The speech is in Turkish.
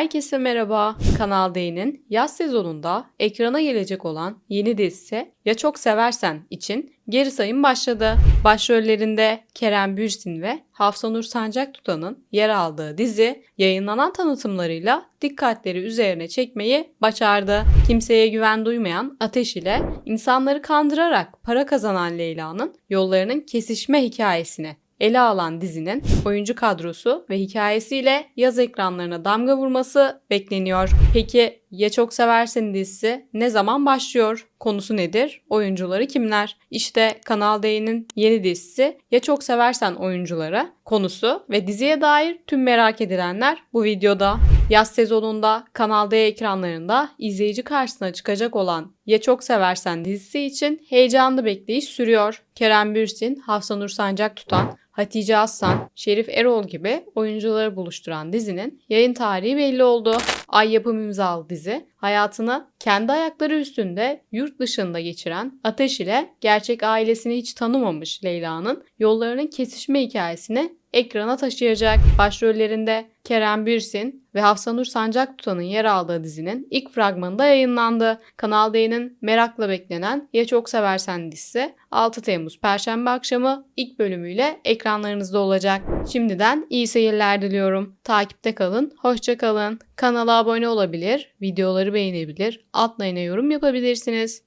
Herkese merhaba. Kanal D'nin yaz sezonunda ekrana gelecek olan yeni dizisi Ya Çok Seversen için geri sayım başladı. Başrollerinde Kerem Bürsin ve Hafsanur Sancak Tutan'ın yer aldığı dizi yayınlanan tanıtımlarıyla dikkatleri üzerine çekmeyi başardı. Kimseye güven duymayan Ateş ile insanları kandırarak para kazanan Leyla'nın yollarının kesişme hikayesini ele alan dizinin oyuncu kadrosu ve hikayesiyle yaz ekranlarına damga vurması bekleniyor. Peki Ya Çok Seversen dizisi ne zaman başlıyor? Konusu nedir? Oyuncuları kimler? İşte Kanal D'nin yeni dizisi Ya Çok Seversen oyuncuları, konusu ve diziye dair tüm merak edilenler bu videoda. Yaz sezonunda Kanal D ekranlarında izleyici karşısına çıkacak olan Ya Çok Seversen dizisi için heyecanlı bekleyiş sürüyor. Kerem Bürsin, Hafsanur Sancak tutan, Hatice Aslan, Şerif Erol gibi oyuncuları buluşturan dizinin yayın tarihi belli oldu. Ay yapım imzalı dizi hayatını kendi ayakları üstünde yurt dışında geçiren Ateş ile gerçek ailesini hiç tanımamış Leyla'nın yollarının kesişme hikayesini ekrana taşıyacak. Başrollerinde Kerem Bürsin ve Hafsanur Sancak Tutan'ın yer aldığı dizinin ilk fragmanı da yayınlandı. Kanal D'nin merakla beklenen Ya Çok Seversen dizisi 6 Temmuz Perşembe akşamı ilk bölümüyle ekranlarınızda olacak. Şimdiden iyi seyirler diliyorum. Takipte kalın, hoşça kalın. Kanala abone olabilir, videoları beğenebilir, altlarına yorum yapabilirsiniz.